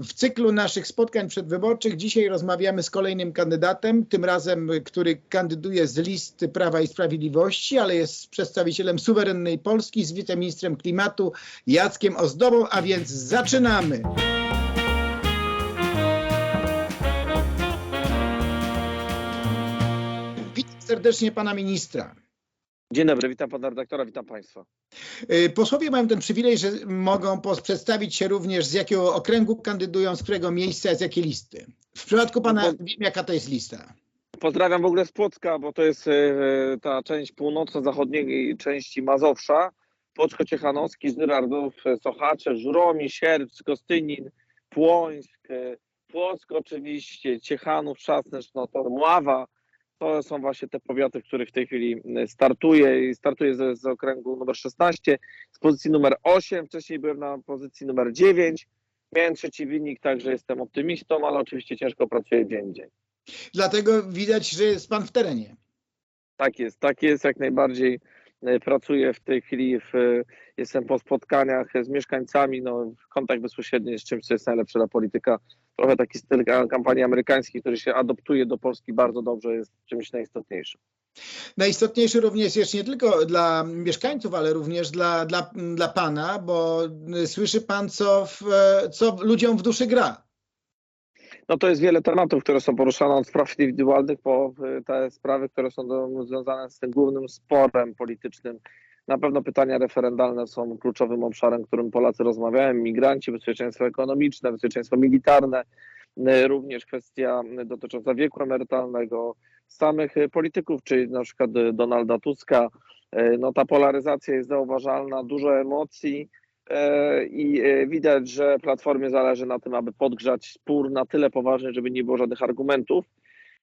W cyklu naszych spotkań przedwyborczych dzisiaj rozmawiamy z kolejnym kandydatem, tym razem, który kandyduje z listy Prawa i Sprawiedliwości, ale jest przedstawicielem suwerennej Polski z wiceministrem klimatu Jackiem Ozdobą, a więc zaczynamy. Witam serdecznie pana ministra. Dzień dobry, witam pana redaktora, witam państwa. Y, Posłowie mają ten przywilej, że mogą przedstawić się również z jakiego okręgu kandydują, z którego miejsca, z jakiej listy. W przypadku pana No wiem, jaka to jest lista. Pozdrawiam w ogóle z Płocka, bo to jest e, ta część północno-zachodniej części Mazowsza. Płocko Ciechanowski, Zyrardów, e, Sochacze, Żuromi, Sierpc, Gostynin, Płońsk, Płock oczywiście, Ciechanów, Trzasnesz, no to Mława. To są właśnie te powiaty, w których w tej chwili e, startuję i startuję z, z okręgu numer 16, z pozycji numer 8. Wcześniej byłem na pozycji numer 9. Miałem trzeci wynik, także jestem optymistą, ale oczywiście ciężko pracuję dzień w dzień. Dlatego widać, że jest pan w terenie. Tak jest, tak jest, jak najbardziej e, pracuję w tej chwili, w, e, jestem po spotkaniach z mieszkańcami, no kontakt bezpośredni jest czymś, co jest najlepsze dla polityka. Trochę taki styl ka- kampanii amerykańskiej, który się adoptuje do Polski bardzo dobrze, jest czymś najistotniejszym. Najistotniejszy również jest nie tylko dla mieszkańców, ale również dla, dla, dla pana, bo y, słyszy pan, co, w, e, co ludziom w duszy gra. No to jest wiele tematów, które są poruszane od spraw indywidualnych po e, te sprawy, które są do, związane z tym głównym sporem politycznym. Na pewno pytania referendalne są kluczowym obszarem, którym Polacy rozmawiają. Migranci, bezpieczeństwo ekonomiczne, bezpieczeństwo militarne, e, również kwestia dotycząca wieku emerytalnego, samych polityków, czyli na przykład Donalda Tuska. E, No ta polaryzacja jest zauważalna, dużo emocji. E, I widać, że Platformie zależy na tym, aby podgrzać spór na tyle poważny, żeby nie było żadnych argumentów.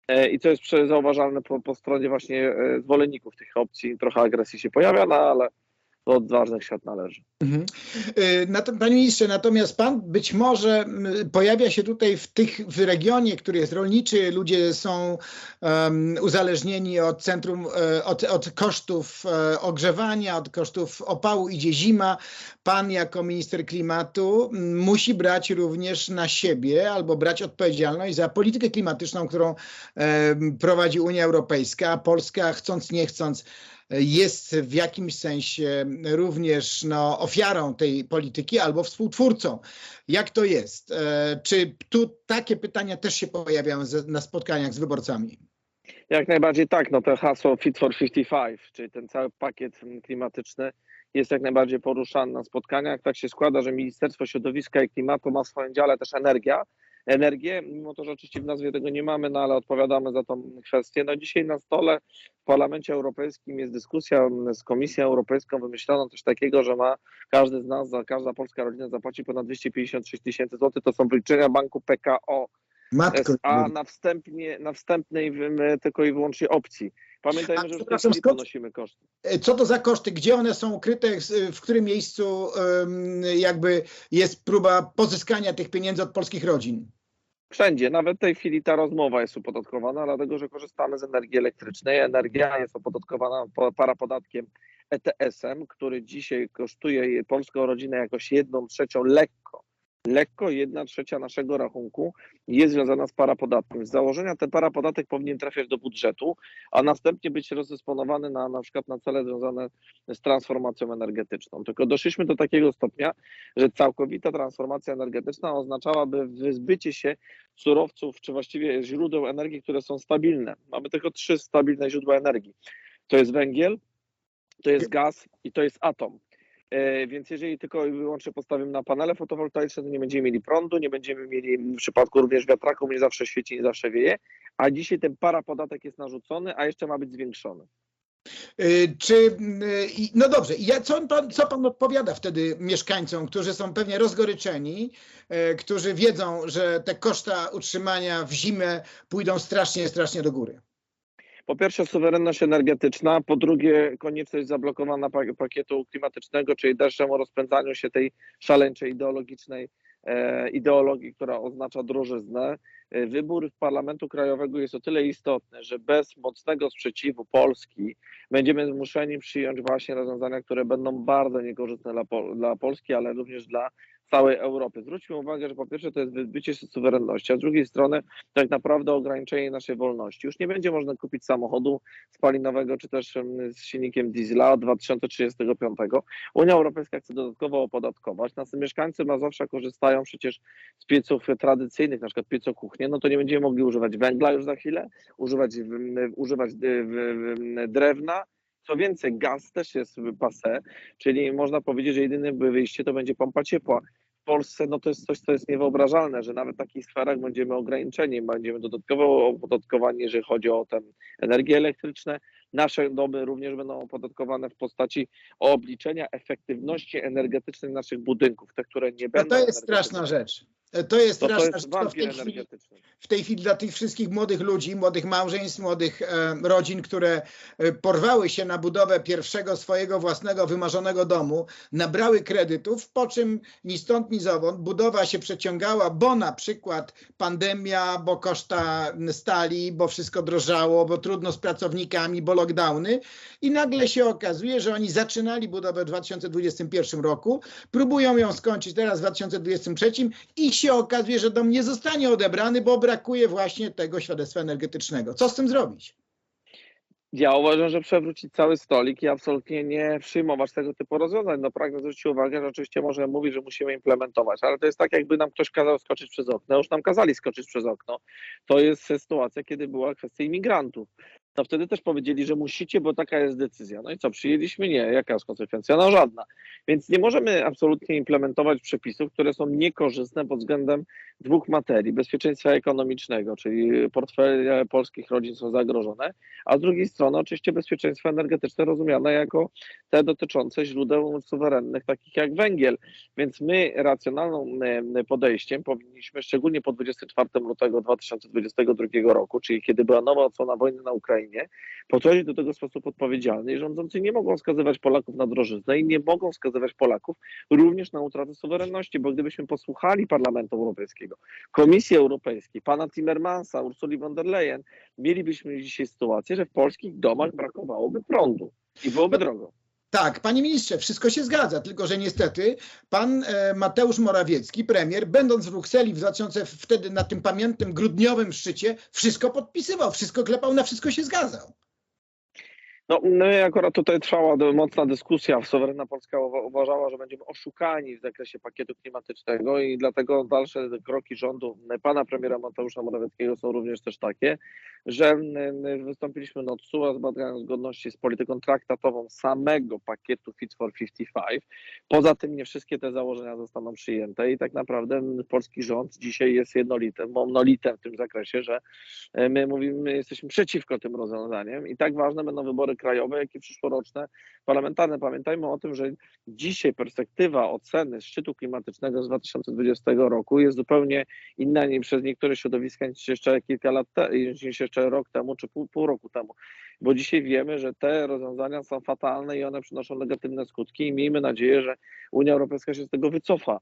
E, I co jest zauważalne po, po stronie właśnie e, zwolenników tych opcji, trochę agresji się pojawia, no ale do odważnych świat należy. Mhm. Y, Panie ministrze, natomiast pan być może mm, pojawia się tutaj w tych w regionie, który jest rolniczy, ludzie są em, uzależnieni od centrum, e, od, od kosztów e, ogrzewania, od kosztów opału, idzie zima. Pan jako minister klimatu mm, musi brać również na siebie albo brać odpowiedzialność za politykę klimatyczną, którą em, prowadzi Unia Europejska, a Polska chcąc nie chcąc jest w jakimś sensie również no, ofiarą tej polityki albo współtwórcą. Jak to jest? E, Czy tu takie pytania też się pojawiają na spotkaniach z wyborcami? Jak najbardziej tak, no to hasło Fit for 55, czyli ten cały pakiet klimatyczny jest jak najbardziej poruszany na spotkaniach. Tak się składa, że Ministerstwo Środowiska i Klimatu ma w swoim dziale też energia, energię, mimo to, że oczywiście w nazwie tego nie mamy, no ale odpowiadamy za tą kwestię. No dzisiaj na stole w Parlamencie Europejskim jest dyskusja z Komisją Europejską, wymyślono coś takiego, że ma każdy z nas, każda polska rodzina zapłaci ponad 256 tysięcy złotych, to są wyliczenia banku PKO. Matko. SA na, wstępnie, na wstępnej tylko i wyłącznie opcji. A, Pamiętajmy, że chwili skąd- ponosimy koszty. E, Co to za koszty? Gdzie one są ukryte? W którym miejscu jakby jest próba pozyskania tych pieniędzy od polskich rodzin? Wszędzie, nawet w tej chwili ta rozmowa jest opodatkowana, dlatego że korzystamy z energii elektrycznej. Energia jest opodatkowana po- parapodatkiem ETS-em, który dzisiaj kosztuje polską rodzinę jakoś jedną trzecią lekko. Lekko jedna trzecia naszego rachunku jest związana z parapodatkiem. Z założenia ten parapodatek powinien trafiać do budżetu, a następnie być rozdysponowany na, na przykład na cele związane z transformacją energetyczną. Tylko doszliśmy do takiego stopnia, że całkowita transformacja energetyczna oznaczałaby wyzbycie się surowców, czy właściwie źródeł energii, które są stabilne. Mamy tylko trzy stabilne źródła energii. To jest węgiel, to jest gaz i to jest atom. E, Więc jeżeli tylko i wyłącznie postawimy na panele fotowoltaiczne, to nie będziemy mieli prądu, nie będziemy mieli w przypadku również wiatraków, nie zawsze świeci, nie zawsze wieje, a dzisiaj ten parapodatek jest narzucony, a jeszcze ma być zwiększony. Y, Czy, i- no dobrze, co, pan, co pan odpowiada wtedy mieszkańcom, którzy są pewnie rozgoryczeni, którzy wiedzą, że te koszta utrzymania w zimę pójdą strasznie, strasznie do góry? Po pierwsze suwerenność energetyczna, po drugie konieczność zablokowania pa- pakietu klimatycznego, czyli dalszemu rozpędzaniu się tej szaleńczej ideologicznej e, ideologii, która oznacza drożyznę. E, Wybór Parlamentu Krajowego jest o tyle istotny, że bez mocnego sprzeciwu Polski będziemy zmuszeni przyjąć właśnie rozwiązania, które będą bardzo niekorzystne dla, Pol- dla Polski, ale również dla całej Europy. Zwróćmy uwagę, że po pierwsze to jest wybycie się suwerenności, a z drugiej strony tak naprawdę ograniczenie naszej wolności. Już nie będzie można kupić samochodu spalinowego czy też z silnikiem diesla od 2035. Unia Europejska chce dodatkowo opodatkować. Nas mieszkańcy Mazowsza korzystają przecież z pieców tradycyjnych, na przykład piecokuchnie, no to nie będziemy mogli używać węgla już za chwilę, używać, używać w- drewna. Co więcej, gaz też jest passe, czyli można powiedzieć, że jedynym wyjście to będzie pompa ciepła. W Polsce no to jest coś, co jest niewyobrażalne, że nawet w takich sferach będziemy ograniczeni, będziemy dodatkowo opodatkowani, jeżeli chodzi o tę energię elektryczną. Nasze domy również będą opodatkowane w postaci obliczenia efektywności energetycznej naszych budynków, te, które nie No będą. to jest straszna rzecz. To jest No to straszna jest. To w tej chwili w tej chwili dla tych wszystkich młodych ludzi, młodych małżeństw, młodych e, rodzin, które e, porwały się na budowę pierwszego swojego własnego wymarzonego domu, nabrały kredytów, po czym ni stąd, ni zowąd budowa się przeciągała, bo na przykład pandemia, bo koszta stali, bo wszystko drożało, bo trudno z pracownikami, bo lockdowny i nagle się okazuje, że oni zaczynali budowę w 2021 roku, próbują ją skończyć teraz w 2023 i się okazuje, że dom nie zostanie odebrany, bo brakuje właśnie tego świadectwa energetycznego. Co z tym zrobić? Ja uważam, że przewrócić cały stolik i absolutnie nie przyjmować tego typu rozwiązań. No pragnę zwrócić uwagę, że oczywiście możemy mówić, że musimy implementować, ale to jest tak, jakby nam ktoś kazał skoczyć przez okno. Już nam kazali skoczyć przez okno. To jest sytuacja, kiedy była kwestia imigrantów. No wtedy też powiedzieli, że musicie, bo taka jest decyzja. No i co, przyjęliśmy? Nie. Jaka jest konsekwencja? No żadna. Więc nie możemy absolutnie implementować przepisów, które są niekorzystne pod względem dwóch materii. Bezpieczeństwa ekonomicznego, czyli portfele polskich rodzin są zagrożone, a z drugiej strony oczywiście bezpieczeństwo energetyczne rozumiane jako te dotyczące źródeł suwerennych, takich jak węgiel. Więc my racjonalnym podejściem powinniśmy, szczególnie po 24 lutego 2022 roku, czyli kiedy była nowa odsłona wojny na Ukrainie, podchodzić do tego w sposób odpowiedzialny i rządzący nie mogą skazywać Polaków na drożyznę i nie mogą skazywać Polaków również na utratę suwerenności, bo gdybyśmy posłuchali Parlamentu Europejskiego, Komisji Europejskiej, pana Timmermansa, Ursuli von der Leyen, mielibyśmy dzisiaj sytuację, że w polskich domach brakowałoby prądu i byłoby drogo. Tak, panie ministrze, wszystko się zgadza, tylko że niestety pan e, Mateusz Morawiecki, premier, będąc w Brukseli w 2000, wtedy na tym pamiętnym grudniowym szczycie, wszystko podpisywał, wszystko klepał, na wszystko się zgadzał. No, my akurat tutaj trwała mocna dyskusja. Suwerenna Polska uwa- uważała, że będziemy oszukani w zakresie pakietu klimatycznego i dlatego dalsze kroki rządu pana premiera Mateusza Morawieckiego są również też takie, że wystąpiliśmy do TSUE zbadając zgodności z polityką traktatową samego pakietu Fit for 55. Poza tym nie wszystkie te założenia zostaną przyjęte i tak naprawdę polski rząd dzisiaj jest jednolitym, monolitem w tym zakresie, że e, my mówimy, my jesteśmy przeciwko tym rozwiązaniom i tak ważne będą wybory krajowe, jak i przyszłoroczne parlamentarne. Pamiętajmy o tym, że dzisiaj perspektywa oceny szczytu klimatycznego z 2020 roku jest zupełnie inna niż przez niektóre środowiska niż jeszcze kilka lat te, niż jeszcze rok temu czy pół, pół roku temu. Bo dzisiaj wiemy, że te rozwiązania są fatalne i one przynoszą negatywne skutki i miejmy nadzieję, że Unia Europejska się z tego wycofa.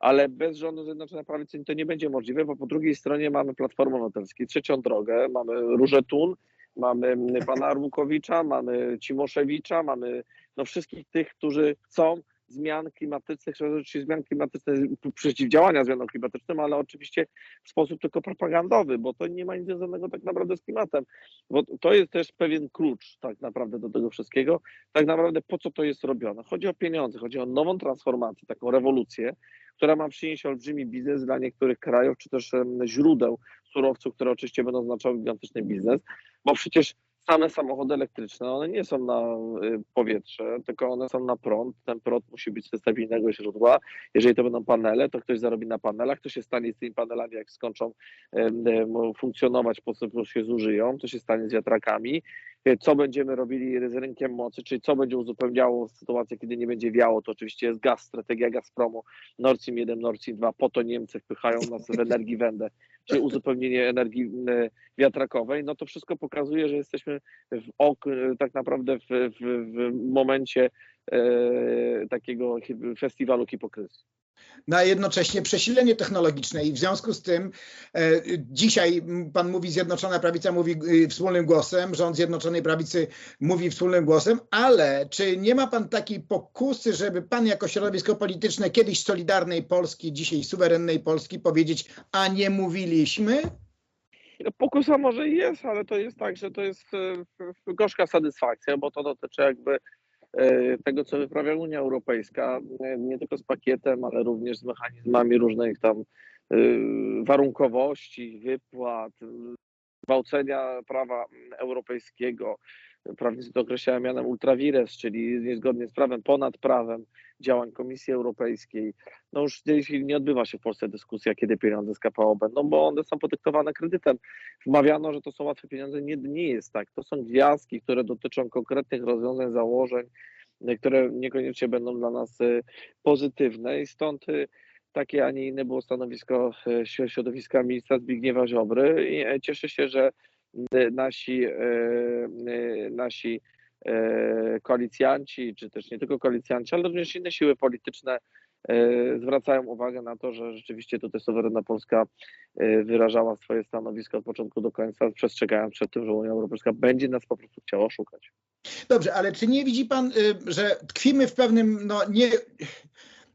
Ale bez rządu Zjednoczonej Prawicy to nie będzie możliwe, bo po drugiej stronie mamy Platformę Obywatelską, trzecią drogę, mamy Różę Tun, mamy mm, pana Arłukowicza, mamy Cimoszewicza, mamy no wszystkich tych, którzy chcą zmian klimatycznych, czy zmian klimatycznych, przeciwdziałania zmianom klimatycznym, ale oczywiście w sposób tylko propagandowy, bo to nie ma nic związanego tak naprawdę z klimatem. Bo to jest też pewien klucz tak naprawdę do tego wszystkiego. Tak naprawdę po co to jest robione? Chodzi o pieniądze, chodzi o nową transformację, taką rewolucję, która ma przynieść olbrzymi biznes dla niektórych krajów, czy też źródeł surowców, które oczywiście będą znaczały gigantyczny biznes, bo przecież same samochody elektryczne, one nie są na y, powietrze, tylko one są na prąd. Ten prąd musi być ze stabilnego źródła. Jeżeli to będą panele, to ktoś zarobi na panelach. Co się stanie z tymi panelami, jak skończą funkcjonować, po prostu się zużyją? Co się stanie z wiatrakami? Y, Co będziemy robili z rynkiem mocy, czyli co będzie uzupełniało sytuację, kiedy nie będzie wiało? To oczywiście jest gaz, strategia Gazpromu, Nord Stream 1, Nord Stream 2. Po to Niemcy wpychają nas w energii wędę, czy uzupełnienie energii y, wiatrakowej, no to wszystko pokazuje, że jesteśmy w ok, tak naprawdę w, w, w momencie e, takiego hi- festiwalu hipokryzji. na jednocześnie przesilenie technologiczne i w związku z tym e, dzisiaj pan mówi Zjednoczona Prawica mówi y, wspólnym głosem, rząd Zjednoczonej Prawicy mówi wspólnym głosem, ale czy nie ma pan takiej pokusy, żeby pan jako środowisko polityczne kiedyś Solidarnej Polski, dzisiaj suwerennej Polski powiedzieć, a nie mówiliśmy? No, Pokusa może i jest, ale to jest tak, że to jest e, gorzka satysfakcja, bo to dotyczy jakby e, tego, co wyprawia Unia Europejska, e, nie tylko z pakietem, ale również z mechanizmami różnych tam e, warunkowości, wypłat, e, gwałcenia prawa europejskiego. Prawnicy to określają mianem ultrawires, czyli niezgodnie z prawem, ponad prawem działań Komisji Europejskiej. No już w tej chwili nie odbywa się w Polsce dyskusja, kiedy pieniądze z KPO będą, bo one są podyktowane kredytem. Wmawiano, że to są łatwe pieniądze. Nie, nie jest tak. To są gwiazdki, które dotyczą konkretnych rozwiązań, założeń, które niekoniecznie będą dla nas y, pozytywne i stąd y, takie, a nie inne było stanowisko y, śro- środowiska ministra Zbigniewa Ziobry i e, cieszę się, że nasi, nasi koalicjanci, czy też nie tylko koalicjanci, ale również inne siły polityczne e, zwracają uwagę na to, że rzeczywiście tutaj suwerenna Polska e, wyrażała swoje stanowisko od początku do końca, przestrzegając przed tym, że Unia Europejska będzie nas po prostu chciała oszukać. Dobrze, ale czy nie widzi pan, y, że tkwimy w pewnym no, nie,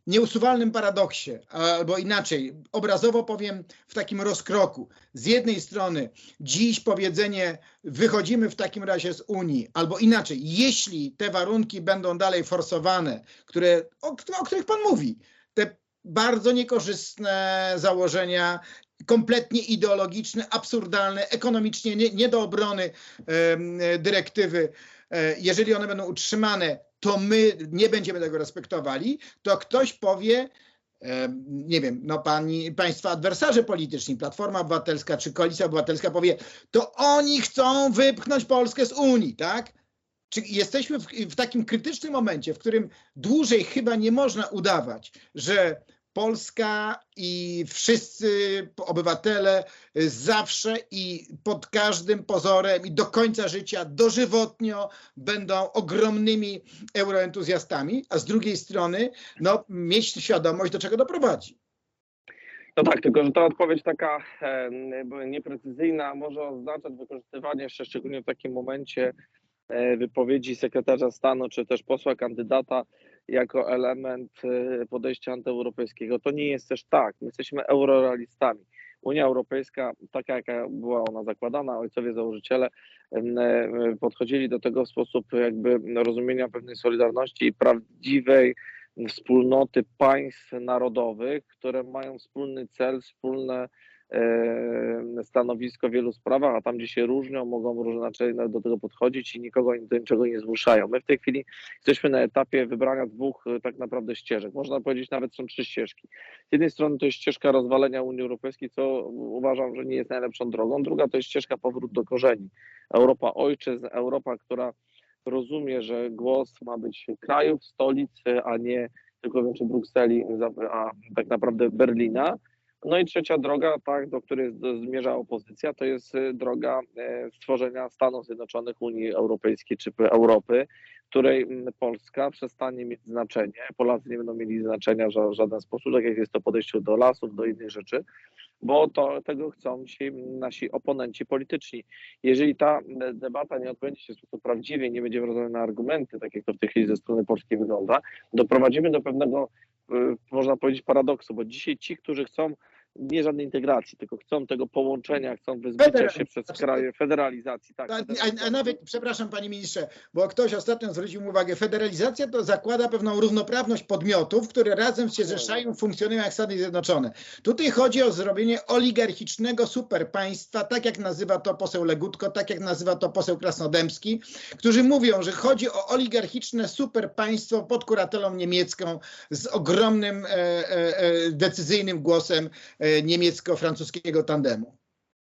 nieusuwalnym paradoksie, albo inaczej, obrazowo powiem, w takim rozkroku. Z jednej strony dziś powiedzenie wychodzimy w takim razie z Unii, albo inaczej, jeśli te warunki będą dalej forsowane, które, o, o których pan mówi, te bardzo niekorzystne założenia, kompletnie ideologiczne, absurdalne, ekonomicznie nie, nie do obrony dyrektywy, e, jeżeli one będą utrzymane, to my nie będziemy tego respektowali, to ktoś powie, nie wiem, no pani, państwa adwersarze polityczni, Platforma Obywatelska czy Koalicja Obywatelska powie, to oni chcą wypchnąć Polskę z Unii, tak? Czy jesteśmy w, w takim krytycznym momencie, w którym dłużej chyba nie można udawać, że Polska i wszyscy obywatele zawsze i pod każdym pozorem i do końca życia dożywotnio będą ogromnymi euroentuzjastami, a z drugiej strony no, mieć świadomość, do czego doprowadzi. No tak, tylko że ta odpowiedź taka e, nieprecyzyjna może oznaczać wykorzystywanie jeszcze szczególnie w takim momencie e, wypowiedzi sekretarza stanu czy też posła kandydata jako element e, podejścia antyeuropejskiego. To nie jest też tak. My jesteśmy eurorealistami. Unia Europejska, taka jaka była ona zakładana, ojcowie założyciele em, e, podchodzili do tego w sposób jakby rozumienia pewnej solidarności i prawdziwej wspólnoty państw narodowych, które mają wspólny cel, wspólne stanowisko w wielu sprawach, a tam gdzie się różnią, mogą inaczej do tego podchodzić i nikogo do niczego nie zmuszają. My w tej chwili jesteśmy na etapie wybrania dwóch e, tak naprawdę ścieżek. Można powiedzieć nawet są trzy ścieżki. Z jednej strony to jest ścieżka rozwalenia Unii Europejskiej, co uważam, że nie jest najlepszą drogą. Druga to jest ścieżka powrót do korzeni. Europa ojczyzn, Europa, która rozumie, że głos ma być krajów, stolicy, a nie tylko wiem, czy Brukseli, a tak naprawdę Berlina. No i trzecia droga, tak, do której zmierza opozycja, to jest y, droga e, stworzenia Stanów Zjednoczonych Unii Europejskiej czy Europy, której Polska przestanie mieć znaczenie. Polacy nie będą mieli znaczenia w ża- żaden sposób, tak jak jest to podejście do lasów, do innych rzeczy, bo to, tego chcą ci nasi oponenci polityczni. Jeżeli ta de- debata nie odbędzie się w sposób prawdziwy nie będzie wrodzona na argumenty, tak jak to w tej chwili ze strony polskiej wygląda, doprowadzimy do pewnego, y, można powiedzieć, paradoksu, bo dzisiaj ci, którzy chcą nie żadnej integracji, tylko chcą tego połączenia, chcą wyzbycia się przez kraje federalizacji. Tak, A, a, nawet, przepraszam panie ministrze, bo ktoś ostatnio zwrócił mi uwagę, federalizacja to zakłada pewną równoprawność podmiotów, które razem się zrzeszają, funkcjonują jak Stany Zjednoczone. Tutaj chodzi o zrobienie oligarchicznego superpaństwa, tak jak nazywa to poseł Legutko, tak jak nazywa to poseł Krasnodębski, którzy mówią, że chodzi o oligarchiczne superpaństwo pod kuratelą niemiecką z ogromnym e, e, e, decyzyjnym głosem e, niemiecko-francuskiego tandemu.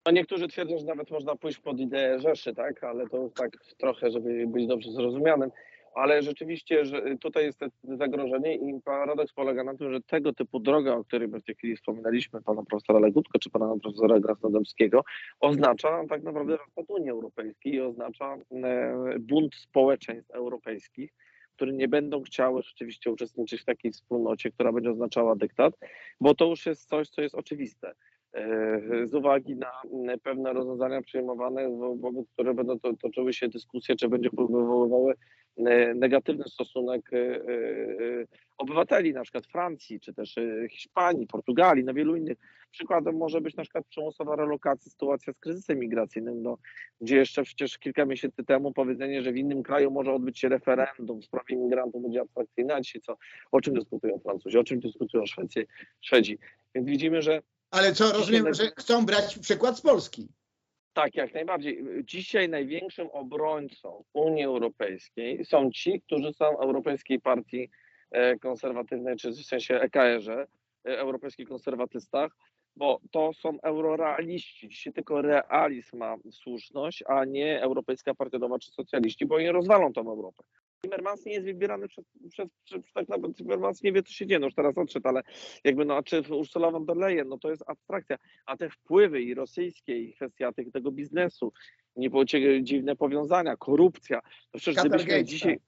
No niektórzy twierdzą, że nawet można pójść pod ideę Rzeszy, tak, ale to tak trochę, żeby być dobrze zrozumianym. Ale rzeczywiście, że tutaj jest zagrożenie i paradoks polega na tym, że tego typu droga, o której my w tej chwili wspominaliśmy, pana profesora Legutko czy pana profesora Krasnodębskiego, oznacza tak naprawdę rozpad Unii Europejskiej i oznacza e, bunt społeczeństw europejskich, które nie będą chciały rzeczywiście uczestniczyć w takiej wspólnocie, która będzie oznaczała dyktat, bo to już jest coś, co jest oczywiste. E, Z uwagi na m, pewne rozwiązania przyjmowane, wo- wobec których będą to, toczyły się dyskusje, czy będzie wywoływały negatywny stosunek e, e, e, obywateli, na przykład Francji, czy też Hiszpanii, Portugalii, no wielu innych. Przykładem może być na przykład przymusowa relokacja, sytuacja z kryzysem migracyjnym, no, gdzie jeszcze przecież kilka miesięcy temu powiedzenie, że w innym kraju może odbyć się referendum w sprawie migrantów będzie abstrakcyjne, a dzisiaj co, o czym dyskutują Francuzi, o czym dyskutują Szwecji, Szwedzi. Więc widzimy, że Ale co, rozumiem, że chcą brać przykład z Polski. Tak, jak najbardziej. Dzisiaj największym obrońcą Unii Europejskiej są ci, którzy są Europejskiej Partii e, Konserwatywnej, czy w sensie EKR-ze, e, Europejskich Konserwatystach, bo to są eurorealiści. Dzisiaj tylko realizm ma słuszność, a nie Europejska Partia Ludowa czy socjaliści, bo oni rozwalą tą Europę. Timmermans nie jest wybierany przez, przez, przez tak naprawdę Timmermans nie wie, co się dzieje, no już teraz odszedł, ale jakby no, a czy Ursula von der Leyen, no to jest abstrakcja a te wpływy i rosyjskie, i kwestia tych, tego biznesu, nie było cie- dziwne powiązania, korupcja, to przecież gdybyśmy dzisiaj,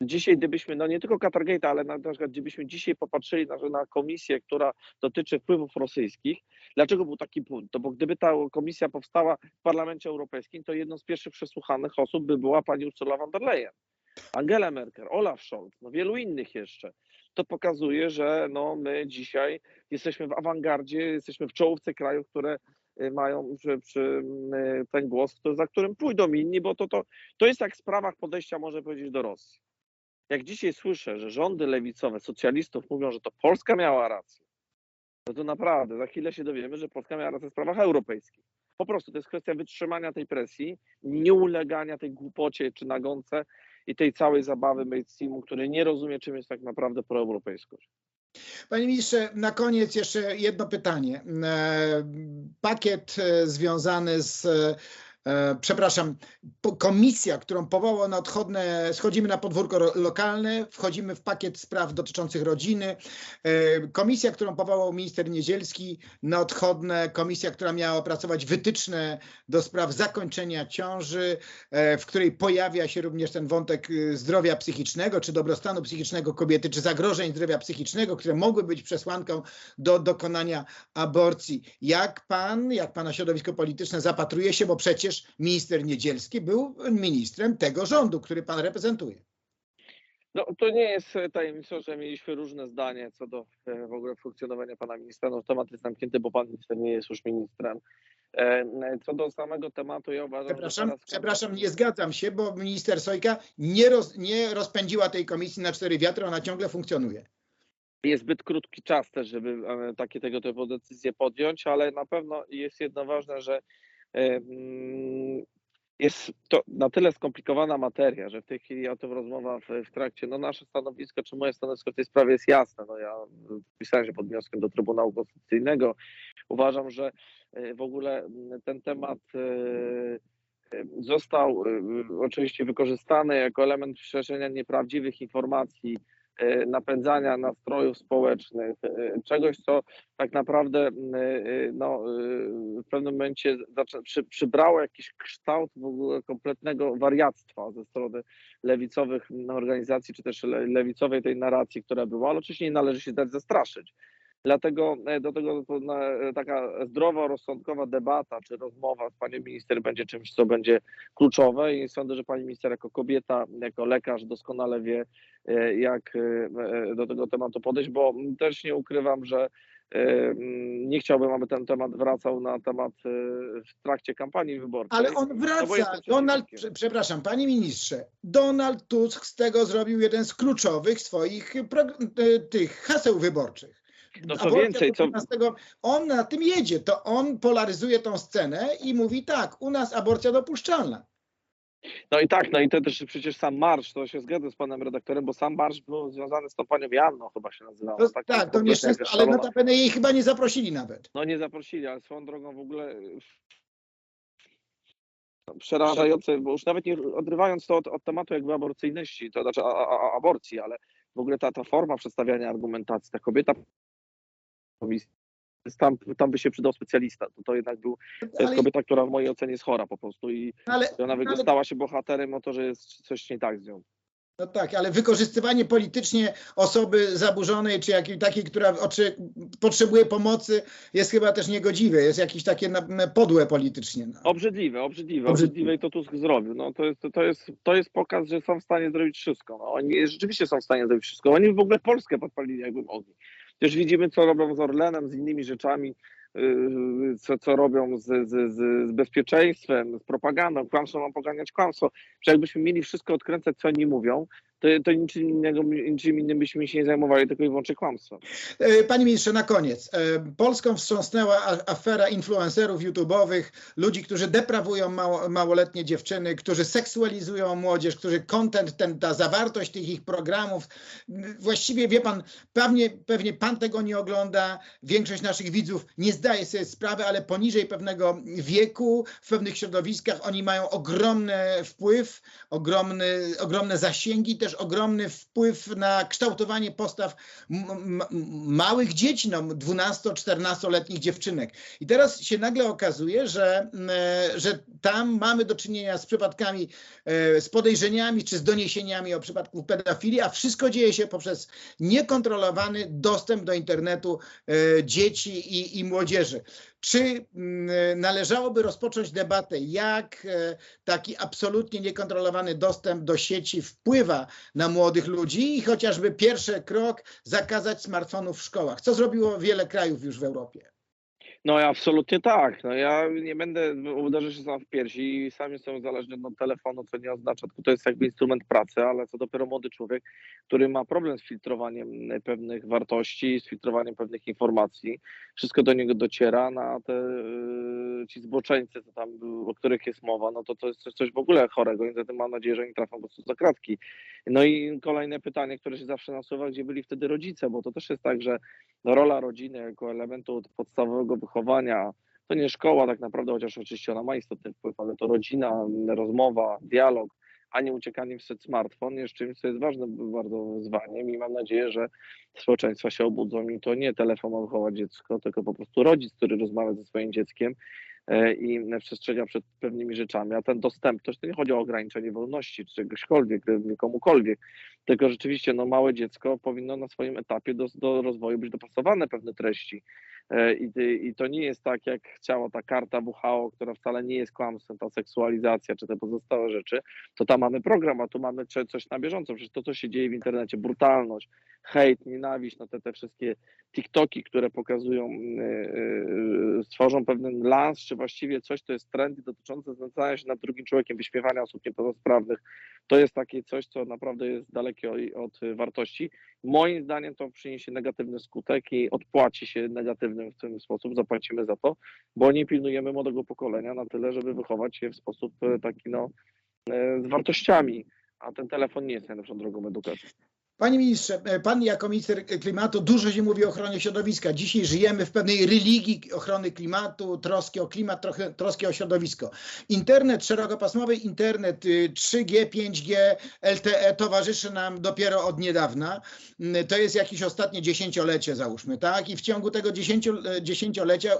dzisiaj gdybyśmy, no nie tylko Qatargate, ale na, na przykład gdybyśmy dzisiaj popatrzyli na, na komisję, która dotyczy wpływów rosyjskich, dlaczego był taki punkt? To bo gdyby ta komisja powstała w Parlamencie Europejskim, to jedną z pierwszych przesłuchanych osób by była pani Ursula von der Leyen. Angela Merkel, Olaf Scholz, no wielu innych jeszcze. To pokazuje, że no my dzisiaj jesteśmy w awangardzie, jesteśmy w czołówce krajów, które y, mają przy, przy, y, ten głos, za którym pójdą inni, bo to, to, to jest jak w sprawach podejścia, może powiedzieć, do Rosji. Jak dzisiaj słyszę, że rządy lewicowe, socjalistów mówią, że to Polska miała rację, no to naprawdę za chwilę się dowiemy, że Polska miała rację w sprawach europejskich. Po prostu to jest kwestia wytrzymania tej presji, nieulegania tej głupocie czy nagonce i tej całej zabawy mainstreamu, który nie rozumie, czym jest tak naprawdę proeuropejskość. Panie ministrze, na koniec jeszcze jedno pytanie. E, Pakiet e, związany z, przepraszam, po- komisja, którą powołał na odchodne, schodzimy na podwórko lokalne, wchodzimy w pakiet spraw dotyczących rodziny. E, Komisja, którą powołał minister Niedzielski na odchodne, komisja, która miała opracować wytyczne do spraw zakończenia ciąży, e, w której pojawia się również ten wątek y, zdrowia psychicznego, czy dobrostanu psychicznego kobiety, czy zagrożeń zdrowia psychicznego, które mogły być przesłanką do dokonania aborcji. Jak pan, jak pana środowisko polityczne zapatruje się, bo przecież minister Niedzielski był ministrem tego rządu, który pan reprezentuje. No, to nie jest e, tajemnicą, że mieliśmy różne zdanie co do e, w ogóle funkcjonowania pana ministra. No, temat jest zamknięty, bo pan minister nie jest już ministrem. E, Co do samego tematu, ja uważam, Przepraszam, że teraz... przepraszam, nie zgadzam się, bo minister Sojka nie, roz, nie rozpędziła tej komisji na cztery wiatry, ona ciągle funkcjonuje. jest zbyt krótki czas też, żeby takie tego typu decyzje podjąć, ale na pewno jest jedno ważne, że jest to na tyle skomplikowana materia, że w tej chwili o tym rozmowa w, w trakcie, no nasze stanowisko, czy moje stanowisko w tej sprawie jest jasne. No ja pisałem się pod wnioskiem do Trybunału Konstytucyjnego. Uważam, że e, w ogóle mm, ten temat e, został e, oczywiście wykorzystany jako element szerzenia nieprawdziwych informacji, napędzania nastrojów społecznych, e, czegoś, co tak naprawdę e, no, e, w pewnym momencie przybrało jakiś kształt w ogóle kompletnego wariactwa ze strony lewicowych organizacji, czy też le, lewicowej tej narracji, która była, ale oczywiście nie należy się dać zastraszyć. Dlatego e, do tego e, taka zdrowa, rozsądkowa debata czy rozmowa z panią minister będzie czymś, co będzie kluczowe i sądzę, że pani minister jako kobieta, jako lekarz doskonale wie, e, jak do tego tematu podejść, bo też nie ukrywam, że nie chciałbym, aby ten temat wracał na temat w trakcie kampanii wyborczej. Ale on No wraca. Donald, przepraszam, panie ministrze, Donald Tusk z tego zrobił jeden z kluczowych swoich tych haseł wyborczych. No co więcej, co- 15, on na tym jedzie, to on polaryzuje tą scenę i mówi tak, u nas aborcja dopuszczalna. No i tak, no i to też przecież sam marsz, to się zgadzam z panem redaktorem, bo sam marsz był związany z tą panią Janną, chyba się nazywała. Tak, tak, to nieszczęście, ale notabene jej chyba nie zaprosili nawet. No nie zaprosili, ale swoją drogą w ogóle no, przerażające, bo już nawet nie odrywając to od, od tematu jakby aborcyjności, to znaczy a, a, aborcji, ale w ogóle ta, ta forma przedstawiania argumentacji, ta kobieta tam, tam by się przydał specjalista. To, to jednak był, to jest Ale, kobieta, która w mojej ocenie jest chora po prostu i ale, ona ale stała się bohaterem o to, że jest coś nie tak z nią. No tak, ale wykorzystywanie politycznie osoby zaburzonej, czy jakiej takiej, która oczy, potrzebuje pomocy, jest chyba też niegodziwe, jest jakieś takie na, podłe politycznie. No. Obrzydliwe, obrzydliwe, Obrzydliwe. i to Tusk zrobił. No, to, jest, to, jest, to jest pokaz, że są w stanie zrobić wszystko. No, oni rzeczywiście są w stanie zrobić wszystko. Oni w ogóle Polskę podpalili jakby mogli. Przecież widzimy, co robią z Orlenem, z innymi rzeczami, yy, co, co robią z, z, z, bezpieczeństwem, z propagandą. Kłamstwo ma poganiać kłamstwo. Że jakbyśmy mieli wszystko odkręcać, co oni mówią, to, to niczym, innego, niczym innym byśmy się nie zajmowali, tylko i wyłącznie kłamstwem. E, Panie ministrze, na koniec. E, Polską wstrząsnęła afera influencerów YouTube'owych, ludzi, którzy deprawują mało, małoletnie dziewczyny, którzy seksualizują młodzież, którzy content, ten, ta zawartość tych ich programów, właściwie wie pan, pewnie, pewnie pan tego nie ogląda, większość naszych widzów nie zdaje sobie sprawy, ale poniżej pewnego wieku, w pewnych środowiskach oni mają ogromny wpływ, ogromny, ogromne zasięgi, też ogromny wpływ na kształtowanie postaw małych dzieci, no 12-14-letnich dziewczynek. I teraz się nagle okazuje, że, e, że tam mamy do czynienia z przypadkami, e, z podejrzeniami czy z doniesieniami o przypadku pedofilii, a wszystko dzieje się poprzez niekontrolowany dostęp do internetu e, dzieci i, i młodzieży. Czy mm, należałoby rozpocząć debatę, jak e, taki absolutnie niekontrolowany dostęp do sieci wpływa na młodych ludzi i chociażby pierwszy krok zakazać smartfonów w szkołach, co zrobiło wiele krajów już w Europie. No absolutnie tak. No ja nie będę uderzał się sam w piersi i sam jestem uzależniony od telefonu, co nie oznacza, to jest jakby instrument pracy, ale co dopiero młody człowiek, który ma problem z filtrowaniem pewnych wartości, z filtrowaniem pewnych informacji, wszystko do niego dociera na te ci zboczeńcy, co tam, o których jest mowa, no to to jest coś, w ogóle chorego. Zatem mam nadzieję, że oni trafią po prostu za kratki. No i kolejne pytanie, które się zawsze nasuwa, gdzie byli wtedy rodzice, bo to też jest tak, że rola rodziny jako elementu podstawowego wychowania to nie szkoła tak naprawdę, chociaż oczywiście ona ma istotny wpływ, ale to rodzina, rozmowa, dialog, a nie uciekanie w set smartfon jest czymś, co jest ważnym bardzo wyzwaniem i mam nadzieję, że społeczeństwa się obudzą i to nie telefon ma wychować dziecko, tylko po prostu rodzic, który rozmawia ze swoim dzieckiem e, i przestrzega przed pewnymi rzeczami, a ten dostępność to nie chodzi o ograniczenie wolności czy czegośkolwiek, e, komukolwiek, tylko rzeczywiście no, małe dziecko powinno na swoim etapie do, do rozwoju być dopasowane pewne treści. E, I, I to nie jest tak, jak chciała ta karta WHO, która wcale nie jest kłamstwem, ta seksualizacja czy te pozostałe rzeczy, to tam mamy program, a tu mamy coś na bieżąco. Przecież to, co się dzieje w internecie, brutalność, hejt, nienawiść, no te, te wszystkie TikToki, które pokazują, yy, stworzą pewien lans, czy właściwie coś, to jest trend dotyczący znęcania się nad drugim człowiekiem, wyśmiewania osób niepełnosprawnych. To jest takie coś, co naprawdę jest dalekie od y, wartości. Moim zdaniem to przyniesie negatywny skutek i odpłaci się negatywnym w ten sposób, zapłacimy za to, bo nie pilnujemy młodego pokolenia na tyle, żeby wychować je w sposób e, taki no, e, z wartościami, a ten telefon nie jest najlepszą drogą edukacji. Panie ministrze, e, pan jako minister klimatu dużo się mówi o ochronie środowiska. Dzisiaj żyjemy w pewnej religii ochrony klimatu, troski o klimat, trochę, troski o środowisko. Internet, szerokopasmowy internet y, 3G, 5G, LTE towarzyszy nam dopiero od niedawna. Mm, To jest jakieś ostatnie dziesięciolecie, załóżmy, tak? I w ciągu tego e, dziesięciolecia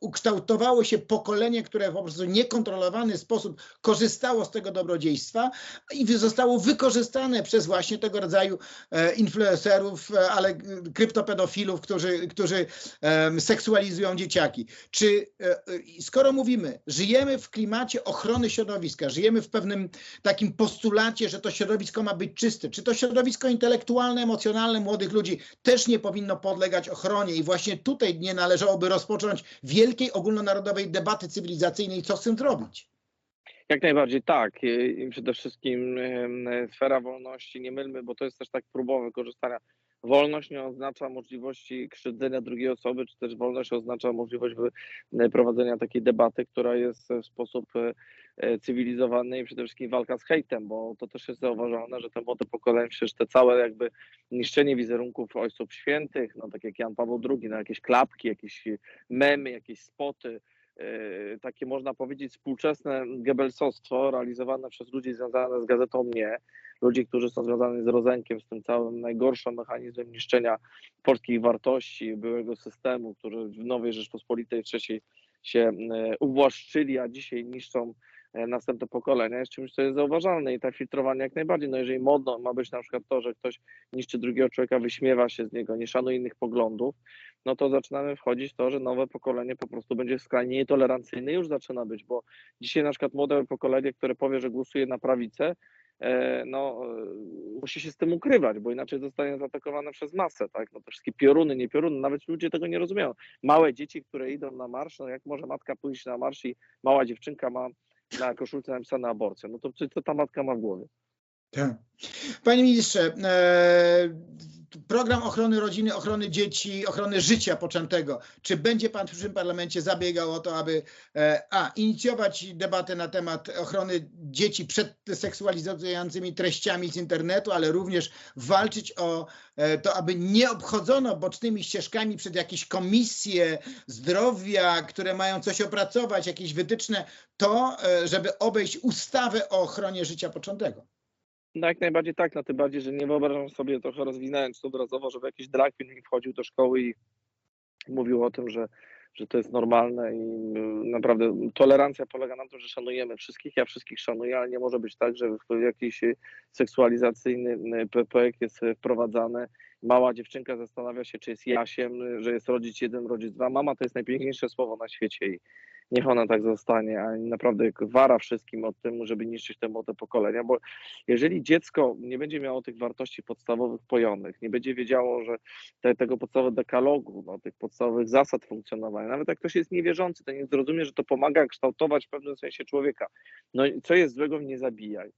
ukształtowało się pokolenie, które po prostu w niekontrolowany sposób korzystało z tego dobrodziejstwa i zostało wykorzystane przez właśnie tego rodzaju e, influencerów, e, ale e, kryptopedofilów, którzy, którzy seksualizują dzieciaki. Czy skoro mówimy, żyjemy w klimacie ochrony środowiska, żyjemy w pewnym takim postulacie, że to środowisko ma być czyste, czy to środowisko intelektualne, emocjonalne młodych ludzi też nie powinno podlegać ochronie i właśnie tutaj nie należałoby rozpocząć wielkiej ogólnonarodowej debaty cywilizacyjnej, co z tym zrobić? Jak najbardziej tak. I przede wszystkim sfera wolności, nie mylmy, bo to jest też tak próbowe wykorzystania. Wolność nie oznacza możliwości krzywdzenia drugiej osoby, czy też wolność oznacza możliwość wy- prowadzenia takiej debaty, która jest w sposób e, e, cywilizowany i przede wszystkim walka z hejtem, bo to też jest zauważalne, że te młode pokolenie, przecież te całe jakby niszczenie wizerunków ojców świętych, no tak jak Jan Paweł II, no jakieś klapki, jakieś memy, jakieś spoty, e, takie można powiedzieć współczesne gebelsostwo realizowane przez ludzi związane z gazetą Mnie, ludzi, którzy są związani z Rozenkiem, z tym całym najgorszym mechanizmem niszczenia polskich wartości, byłego systemu, który w Nowej Rzeczpospolitej III się e, uwłaszczyli, a dzisiaj niszczą następne pokolenia jest czymś, co jest zauważalne i ta filtrowanie jak najbardziej. No jeżeli modno ma być na przykład to, że ktoś niszczy drugiego człowieka, wyśmiewa się z niego, nie szanuje innych poglądów, no to zaczynamy wchodzić w to, że nowe pokolenie po prostu będzie skrajnie nietolerancyjne już zaczyna być, bo dzisiaj na przykład młode pokolenie, które powie, że głosuje na prawicę, e, no e, musi się z tym ukrywać, bo inaczej zostanie zaatakowane przez masę, tak? No te wszystkie pioruny, nie pioruny, nawet ludzie tego nie rozumieją. Małe dzieci, które idą na marsz, no jak może matka pójść na marsz i mała dziewczynka ma na koszulce napisane aborcja, no to co ta matka ma w głowie? Tak. Panie ministrze, e, program ochrony rodziny, ochrony dzieci, ochrony życia poczętego. Czy będzie pan w przyszłym parlamencie zabiegał o to, aby e, a inicjować debatę na temat ochrony dzieci przed seksualizującymi treściami z internetu, ale również walczyć o e, to, aby nie obchodzono bocznymi ścieżkami przed jakieś komisje zdrowia, które mają coś opracować, jakieś wytyczne, to, żeby obejść ustawę o ochronie życia poczętego. No jak najbardziej tak, no tym bardziej, że nie wyobrażam sobie, trochę rozwinając to obrazowo, żeby jakiś drag queen wchodził do szkoły i mówił o tym, że, że to jest normalne i y, naprawdę tolerancja polega na tym, że szanujemy wszystkich, ja wszystkich szanuję, ale nie może być tak, że jakiś seksualizacyjny y, projekt jest wprowadzany, mała dziewczynka zastanawia się, czy jest Jasiem, że jest rodzic jeden, rodzic dwa, mama to jest najpiękniejsze słowo na świecie i niech ona tak zostanie, a naprawdę wara wszystkim o tym, żeby niszczyć te młode pokolenia, bo jeżeli dziecko nie będzie miało tych wartości podstawowych pojonych, nie będzie wiedziało, że te, tego podstawowego dekalogu, no, tych podstawowych zasad funkcjonowania, nawet jak ktoś jest niewierzący, to nie zrozumie, że to pomaga kształtować w pewnym sensie człowieka. No co jest złego nie zabijaj?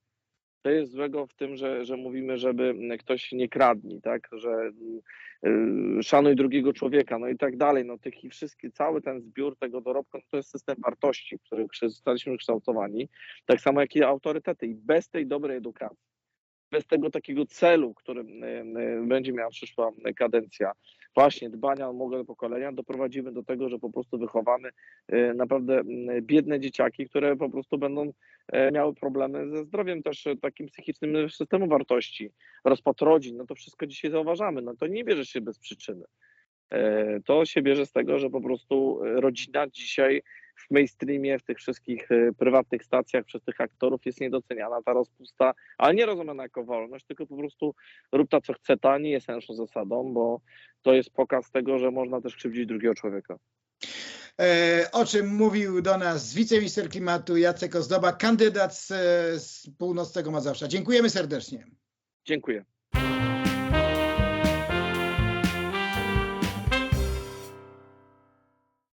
Co jest złego w tym, że, że mówimy, żeby ktoś nie kradnie, tak, że y, szanuj drugiego człowieka, no i tak dalej, no tych i wszystkie, cały ten zbiór tego dorobku, no to jest system wartości, w którym zostaliśmy kształtowani, tak samo jak i autorytety. I bez tej dobrej edukacji, bez tego takiego celu, którym y, y, będzie miała przyszła kadencja, właśnie dbania o młode pokolenia, doprowadzimy do tego, że po prostu wychowamy y, naprawdę biedne dzieciaki, które po prostu będą miały problemy ze zdrowiem też e, takim psychicznym systemu wartości, rozpad rodzin, no to wszystko dzisiaj zauważamy, no to nie bierze się bez przyczyny. E, To się bierze z tego, że po prostu e, rodzina dzisiaj w mainstreamie, w tych wszystkich e, prywatnych stacjach przez tych aktorów jest niedoceniana, ta rozpusta, ale nie rozumiana jako wolność, tylko po prostu rób ta co chce ta, nie jest naszą zasadą, bo to jest pokaz tego, że można też krzywdzić drugiego człowieka. E, o czym mówił do nas wiceminister klimatu Jacek Ozdoba, kandydat z, z północnego Mazowsza. Dziękujemy serdecznie. Dziękuję.